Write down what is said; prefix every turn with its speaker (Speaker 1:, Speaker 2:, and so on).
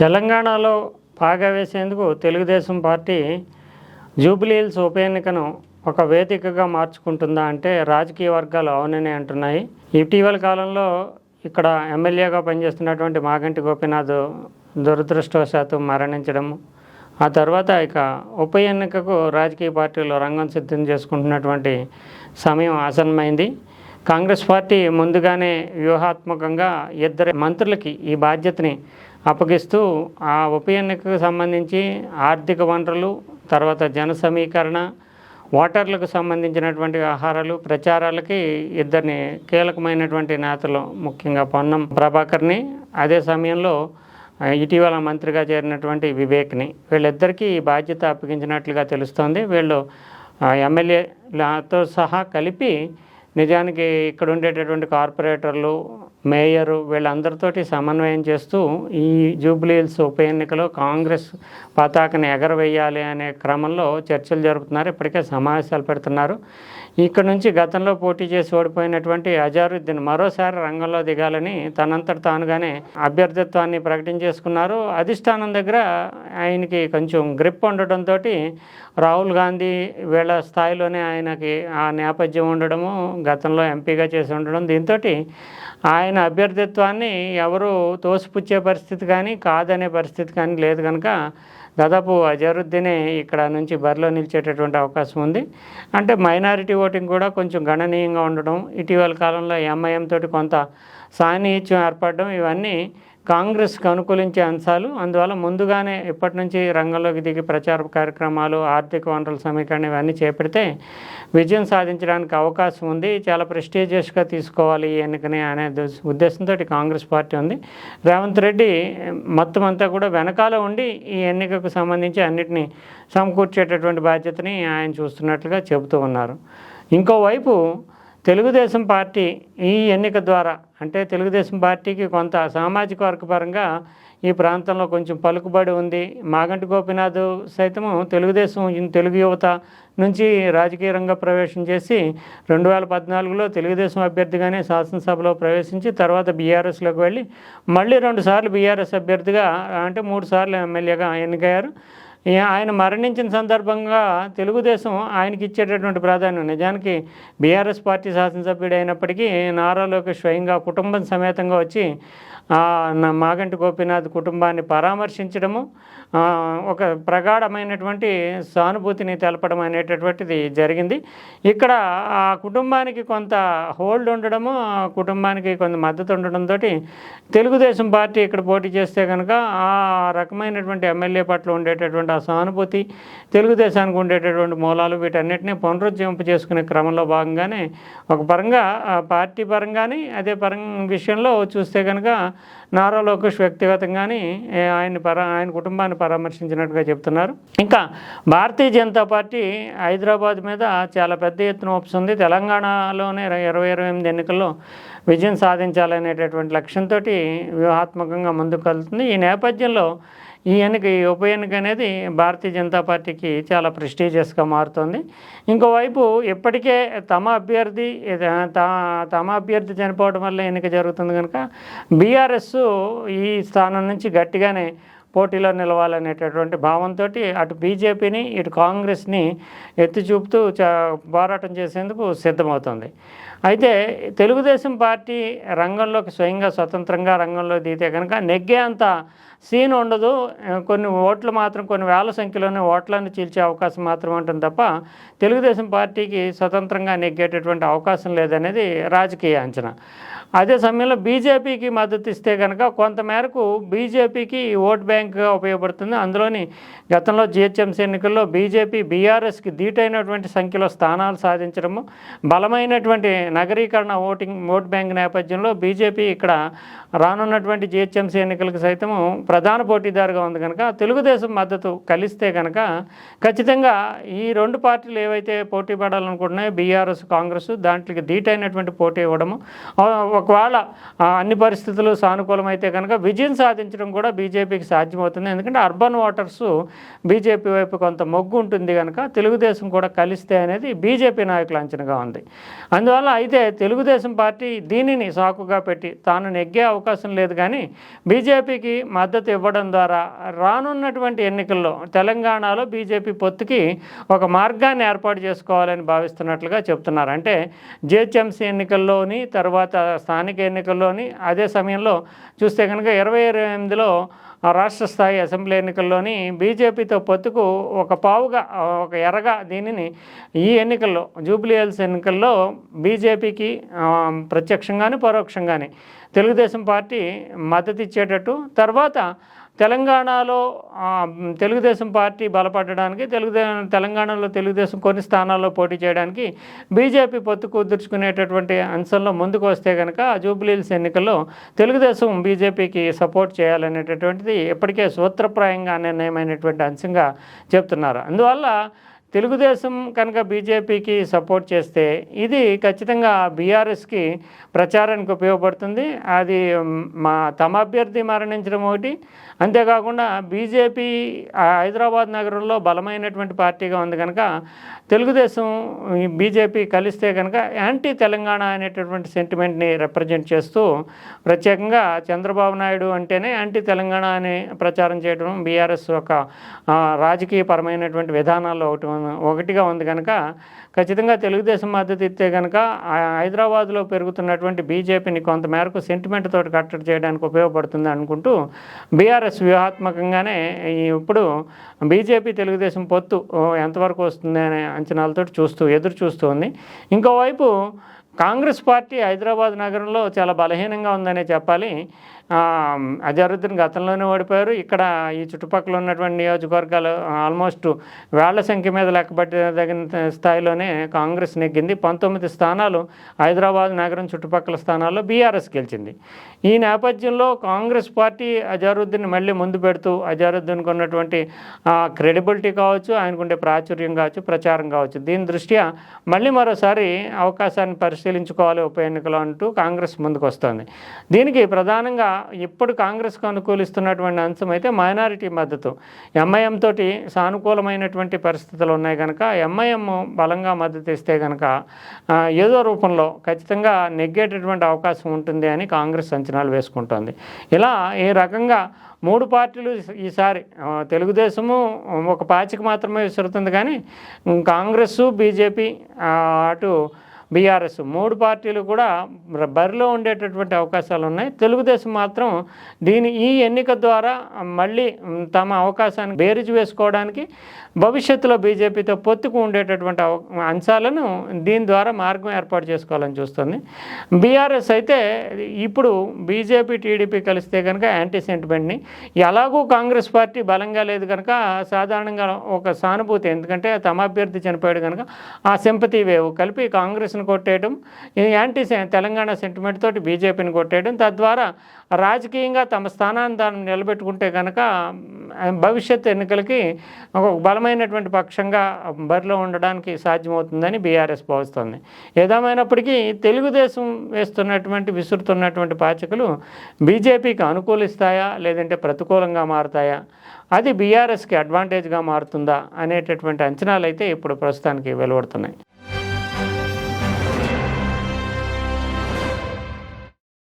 Speaker 1: తెలంగాణలో పాగా వేసేందుకు తెలుగుదేశం పార్టీ జూబ్లీహిల్స్ ఉప ఎన్నికను ఒక వేదికగా మార్చుకుంటుందా అంటే రాజకీయ వర్గాలు అవునని అంటున్నాయి. ఇటీవల కాలంలో ఇక్కడ ఎమ్మెల్యేగా పనిచేస్తున్నటువంటి మాగంటి గోపీనాథ్ దురదృష్టవశాత్తు మరణించడము ఆ తర్వాత ఇక ఉప ఎన్నికకు రాజకీయ పార్టీలు రంగం సిద్ధం చేసుకుంటున్నటువంటి సమయం ఆసన్నమైంది. కాంగ్రెస్ పార్టీ ముందుగానే వ్యూహాత్మకంగా ఇద్దరు మంత్రులకి ఈ బాధ్యతని అప్పగిస్తూ ఆ ఉప ఎన్నికకు సంబంధించి ఆర్థిక వనరులు తర్వాత జన సమీకరణ ఓటర్లకు సంబంధించినటువంటి ఆహారాలు ప్రచారాలకి ఇద్దరిని కీలకమైనటువంటి నేతలు ముఖ్యంగా పొన్నం ప్రభాకర్ని. అదే సమయంలో ఇటీవల మంత్రిగా చేరినటువంటి వివేక్ని. వీళ్ళిద్దరికీ ఈ బాధ్యత అప్పగించినట్లుగా తెలుస్తోంది. వీళ్ళు ఎమ్మెల్యేలతో సహా కలిపి నిజానికి ఇక్కడ ఉండేటటువంటి కార్పొరేటర్లు మేయరు వీళ్ళందరితోటి సమన్వయం చేస్తూ ఈ జూబ్లీహిల్స్ ఉప ఎన్నికలో కాంగ్రెస్ పతాకని ఎగరవేయాలి అనే క్రమంలో చర్చలు జరుపుతున్నారు. ఇప్పటికే సమావేశాలు పెడుతున్నారు. ఇక్కడ నుంచి గతంలో పోటీ చేసి ఓడిపోయినటువంటి అజారుద్దీన్ మరోసారి రంగంలో దిగాలని తనంతట తానుగానే అభ్యర్థిత్వాన్ని ప్రకటించేసుకున్నారు. అధిష్టానం దగ్గర ఆయనకి కొంచెం గ్రిప్ ఉండటంతో రాహుల్ గాంధీ వీళ్ళ స్థాయిలోనే ఆయనకి ఆ నేపథ్యం ఉండడము గతంలో ఎంపీగా చేసి ఉండడం దీంతో ఆయన అభ్యర్థిత్వాన్ని ఎవరు తోసిపుచ్చే పరిస్థితి కానీ కాదనే పరిస్థితి కానీ లేదు కనుక దాదాపు అజరుద్దీనే ఇక్కడ నుంచి బరిలో నిలిచేటటువంటి అవకాశం ఉంది. అంటే మైనారిటీ ఓటింగ్ కూడా కొంచెం గణనీయంగా ఉండడం ఇటీవల కాలంలో ఎంఐఎం తోటి కొంత సాన్నిహిత్యం ఏర్పడడం ఇవన్నీ కాంగ్రెస్కి అనుకూలించే అంశాలు అందువల్ల ముందుగానే ఇప్పటి నుంచి రంగంలోకి దిగి ప్రచార కార్యక్రమాలు ఆర్థిక వనరుల సమీకరణ ఇవన్నీ చేపడితే విజయం సాధించడానికి అవకాశం ఉంది. చాలా ప్రెస్టీజియస్గా తీసుకోవాలి ఈ ఎన్నికని అనే ఉద్దేశంతో కాంగ్రెస్ పార్టీ ఉంది. రేవంత్ రెడ్డి మొత్తం అంతా కూడా వెనకాల ఉండి ఈ ఎన్నికకు సంబంధించి అన్నిటినీ సమకూర్చేటటువంటి బాధ్యతని ఆయన చూస్తున్నట్లుగా చెబుతూ ఉన్నారు. ఇంకోవైపు తెలుగుదేశం పార్టీ ఈ ఎన్నిక ద్వారా అంటే తెలుగుదేశం పార్టీకి కొంత సామాజిక వర్గ పరంగా ఈ ప్రాంతంలో కొంచెం పలుకుబడి ఉంది. మాగంటి గోపినాథ్ సైతము తెలుగుదేశం తెలుగు యువత నుంచి రాజకీయ రంగ ప్రవేశం చేసి రెండు వేల పద్నాలుగులో తెలుగుదేశం అభ్యర్థిగానే శాసనసభలో ప్రవేశించి తర్వాత బీఆర్ఎస్లోకి వెళ్ళి మళ్ళీ రెండు సార్లు బీఆర్ఎస్ అభ్యర్థిగా అంటే మూడు సార్లు ఎమ్మెల్యేగా ఎన్నికయ్యారు. ఆయన మరణించిన సందర్భంగా తెలుగుదేశం ఆయనకి ఇచ్చేటటువంటి ప్రాధాన్యం. నిజానికి బీఆర్ఎస్ పార్టీ శాసనసభ్యుడు అయినప్పటికీ నారా లోకేష్ స్వయంగా కుటుంబం సమేతంగా వచ్చి మాగంటి గోపీనాథ్ కుటుంబాన్ని పరామర్శించడము ఒక ప్రగాఢమైనటువంటి సానుభూతిని తెలపడం అనేటటువంటిది జరిగింది. ఇక్కడ ఆ కుటుంబానికి కొంత హోల్డ్ ఉండడము ఆ కుటుంబానికి కొంత మద్దతు ఉండడంతో తెలుగుదేశం పార్టీ ఇక్కడ పోటీ చేస్తే కనుక ఆ రకమైనటువంటి ఎమ్మెల్యే పట్ల ఉండేటటువంటి ఆ సానుభూతి తెలుగుదేశానికి ఉండేటటువంటి మూలాలు వీటన్నిటిని పునరుజ్జీవింప చేసుకునే క్రమంలో భాగంగానే ఒక పరంగా ఆ పార్టీ పరంగానే అదే పరం విషయంలో చూస్తే కనుక నారా లోకేష్ వ్యక్తిగతంగానే ఆయన పరా ఆయన కుటుంబాన్ని పరామర్శించినట్టుగా చెప్తున్నారు. ఇంకా భారతీయ జనతా పార్టీ హైదరాబాద్ మీద చాలా పెద్ద ఎత్తున ఒప్పుతుంది తెలంగాణలోనే ఇరవై ఇరవై ఎనిమిది ఎన్నికల్లో విజయం సాధించాలనేటటువంటి లక్ష్యంతో వ్యూహాత్మకంగా ముందుకు వెళ్తుంది ఈ నేపథ్యంలో ఈ ఎన్నిక ఈ ఉప ఎన్నిక అనేది భారతీయ జనతా పార్టీకి చాలా ప్రెస్టీజియస్గా మారుతుంది. ఇంకోవైపు ఇప్పటికే తమ అభ్యర్థి త- తమ అభ్యర్థి చనిపోవడం వల్ల ఎన్నిక జరుగుతుంది కనుక బీఆర్ఎస్ ఈ స్థానం నుంచి గట్టిగానే పోటీలో నిలవాలనేటటువంటి భావంతో అటు బీజేపీని ఇటు కాంగ్రెస్ని ఎత్తి చూపుతూ పోరాటం చేసేందుకు సిద్ధమవుతుంది. అయితే తెలుగుదేశం పార్టీ రంగంలోకి స్వయంగా స్వతంత్రంగా రంగంలో దిగితే కనుక నెగ్గే అంత సీన్ ఉండదు. కొన్ని ఓట్లు మాత్రం కొన్ని వేల సంఖ్యలోనే ఓట్లను చీల్చే అవకాశం మాత్రం ఉంటుంది తప్ప తెలుగుదేశం పార్టీకి స్వతంత్రంగా నెగ్గేటటువంటి అవకాశం లేదనేది రాజకీయ అంచనా. అదే సమయంలో బీజేపీకి మద్దతు ఇస్తే కనుక కొంతమేరకు బీజేపీకి ఓట్ బ్యాంక్గా ఉపయోగపడుతుంది. అందులోని గతంలో జిహెచ్ఎంసీ ఎన్నికల్లో బీజేపీ బీఆర్ఎస్కి ధీటైనటువంటి సంఖ్యలో స్థానాలు సాధించడము బలమైనటువంటి నగరీకరణ ఓటింగ్ ఓట్ బ్యాంక్ నేపథ్యంలో బీజేపీ ఇక్కడ రానున్నటువంటి జిహెచ్ఎంసీ ఎన్నికలకు సైతము ప్రధాన పోటీదారుగా ఉంది కనుక తెలుగుదేశం మద్దతు కలిస్తే కనుక ఖచ్చితంగా ఈ రెండు పార్టీలు ఏవైతే పోటీ పడాలనుకుంటున్నాయో బీఆర్ఎస్ కాంగ్రెస్ దాంట్లోకి ధీటైనటువంటి పోటీ ఇవ్వడము ఒక ఒకవేళ అన్ని పరిస్థితులు సానుకూలమైతే కనుక విజయం సాధించడం కూడా బీజేపీకి సాధ్యమవుతుంది. ఎందుకంటే అర్బన్ ఓటర్స్ బీజేపీ వైపు కొంత మొగ్గు ఉంటుంది కనుక తెలుగుదేశం కూడా కలిస్తే అనేది బీజేపీ నాయకుల అంచనగా ఉంది. అందువల్ల అయితే తెలుగుదేశం పార్టీ దీనిని సాకుగా పెట్టి తాను నెగ్గే అవకాశం లేదు కానీ బీజేపీకి మద్దతు ఇవ్వడం ద్వారా రానున్నటువంటి ఎన్నికల్లో తెలంగాణలో బీజేపీ పొత్తుకి ఒక మార్గాన్ని ఏర్పాటు చేసుకోవాలని భావిస్తున్నట్లుగా చెప్తున్నారు. అంటే జిహెచ్ఎంసీ ఎన్నికల్లోని తర్వాత స్థానిక ఎన్నికల్లోని అదే సమయంలో చూస్తే కనుక ఇరవై ఇరవై ఎనిమిదిలో రాష్ట్ర స్థాయి అసెంబ్లీ ఎన్నికల్లోని బీజేపీతో పొత్తుకు ఒక పావుగా ఒక ఎర్రగా దీనిని ఈ ఎన్నికల్లో జూబ్లీ హిల్స్ ఎన్నికల్లో బీజేపీకి ప్రత్యక్షంగాని పరోక్షంగాని తెలుగుదేశం పార్టీ మద్దతు ఇచ్చేటట్టు. తర్వాత తెలంగాణలో తెలుగుదేశం పార్టీ బలపడడానికి తెలుగుదే తెలంగాణలో తెలుగుదేశం కొన్ని స్థానాల్లో పోటీ చేయడానికి బీజేపీ పొత్తు కుదుర్చుకునేటటువంటి అంశంలో ముందుకు వస్తే కనుక జూబ్లీహిల్స్ ఎన్నికల్లో తెలుగుదేశం బీజేపీకి సపోర్ట్ చేయాలనేటటువంటిది ఇప్పటికే సూత్రప్రాయంగా నిర్ణయమైనటువంటి అంశంగా చెప్తున్నారు. అందువల్ల తెలుగుదేశం కనుక బీజేపీకి సపోర్ట్ చేస్తే ఇది ఖచ్చితంగా బీఆర్ఎస్కి ప్రచారానికి ఉపయోగపడుతుంది. అది మా తమ అభ్యర్థి మరణించడం ఒకటి. అంతేకాకుండా బీజేపీ హైదరాబాద్ నగరంలో బలమైనటువంటి పార్టీగా ఉంది కనుక తెలుగుదేశం ఈ బీజేపీ కలిస్తే కనుక యాంటీ తెలంగాణ అనేటటువంటి సెంటిమెంట్ని రిప్రజెంట్ చేస్తూ ప్రత్యేకంగా చంద్రబాబు నాయుడు అంటేనే యాంటీ తెలంగాణ అని ప్రచారం చేయడం బీఆర్ఎస్ ఒక రాజకీయపరమైనటువంటి విధానాల్లో ఒకటి ఉంది- ఒకటిగా ఉంది కనుక ఖచ్చితంగా తెలుగుదేశం మద్దతు ఇస్తే కనుక హైదరాబాద్లో పెరుగుతున్నటువంటి బీజేపీని కొంతమేరకు సెంటిమెంట్ తోటి కట్టడి చేయడానికి ఉపయోగపడుతుంది అనుకుంటూ బీఆర్ఎస్ వ్యూహాత్మకంగానే ఇప్పుడు బీజేపీ తెలుగుదేశం పొత్తు ఎంతవరకు వస్తుంది అనే అంచనాలతో చూస్తూ ఎదురు చూస్తుంది ఇంకోవైపు కాంగ్రెస్ పార్టీ హైదరాబాద్ నగరంలో చాలా బలహీనంగా ఉందనే చెప్పాలి. అజరుద్దీన్ గతంలోనే ఓడిపోయారు. ఇక్కడ ఈ చుట్టుపక్కల ఉన్నటువంటి నియోజకవర్గాలు ఆల్మోస్ట్ వేళ్ళ సంఖ్య మీద లెక్కబట్టదగిన స్థాయిలోనే కాంగ్రెస్ నెగ్గింది. పంతొమ్మిది స్థానాలు హైదరాబాద్ నగరం చుట్టుపక్కల స్థానాల్లో బీఆర్ఎస్ గెలిచింది. ఈ నేపథ్యంలో కాంగ్రెస్ పార్టీ అజారుద్దీన్ మళ్ళీ ముందు పెడుతూ అజారుద్దీన్కి ఉన్నటువంటి క్రెడిబిలిటీ కావచ్చు ఆయనకుండే ప్రాచుర్యం కావచ్చు ప్రచారం కావచ్చు దీని దృష్ట్యా మళ్ళీ మరోసారి అవకాశాన్ని పరిశీలించుకోవాలి ఉప ఎన్నికలు అంటూ కాంగ్రెస్ ముందుకు వస్తుంది దీనికి ప్రధానంగా ఇప్పుడు కాంగ్రెస్కు అనుకూలిస్తున్నటువంటి అంశం అయితే మైనారిటీ మద్దతు. ఎంఐఎం తోటి సానుకూలమైనటువంటి పరిస్థితులు ఉన్నాయి కనుక ఎంఐఎం బలంగా మద్దతు ఇస్తే కనుక ఏదో రూపంలో ఖచ్చితంగా నెగ్గేటటువంటి అవకాశం ఉంటుంది అని కాంగ్రెస్ అంచనాలు వేసుకుంటోంది. ఇలా ఈ రకంగా మూడు పార్టీలు ఈసారి తెలుగుదేశము ఒక పాచిక మాత్రమే విసురుతుంది కానీ కాంగ్రెస్ బీజేపీ అటు బీఆర్ఎస్ మూడు పార్టీలు కూడా బరిలో ఉండేటటువంటి అవకాశాలు ఉన్నాయి. తెలుగుదేశం మాత్రం దీని ఈ ఎన్నిక ద్వారా మళ్ళీ తమ అవకాశాన్ని బేరిజు వేసుకోవడానికి భవిష్యత్తులో బీజేపీతో పొత్తుకు ఉండేటటువంటి అవ- అంశాలను దీని ద్వారా మార్గం ఏర్పాటు చేసుకోవాలని చూస్తుంది. బీఆర్ఎస్ అయితే ఇప్పుడు బీజేపీ టీడీపీ కలిస్తే కనుక యాంటీ సెంటిమెంట్ని ఎలాగూ కాంగ్రెస్ పార్టీ బలంగా లేదు కనుక సాధారణంగా ఒక సానుభూతి. ఎందుకంటే తమ అభ్యర్థి చనిపోయాడు కనుక ఆ సింపతి వేవ్ కలిపి కాంగ్రెస్ను కొట్టేయడం ఈ యాంటీ తెలంగాణ సెంటిమెంట్ తోటి బీజేపీని కొట్టేయడం తద్వారా రాజకీయంగా తమ స్థానాన్ని తాను నిలబెట్టుకుంటే కనుక భవిష్యత్ ఎన్నికలకి ఒక బలమైనటువంటి పక్షంగా బరిలో ఉండడానికి సాధ్యమవుతుందని బీఆర్ఎస్ భావిస్తోంది. ఏదేమైనప్పటికీ తెలుగుదేశం వేస్తున్నటువంటి విసురుతున్నటువంటి పాచికలు బీజేపీకి అనుకూలిస్తాయా లేదంటే ప్రతికూలంగా మారుతాయా? అది బీఆర్ఎస్కి అడ్వాంటేజ్గా మారుతుందా అనేటటువంటి అంచనాలు అయితే ఇప్పుడు ప్రస్తుతానికి వెలువడుతున్నాయి.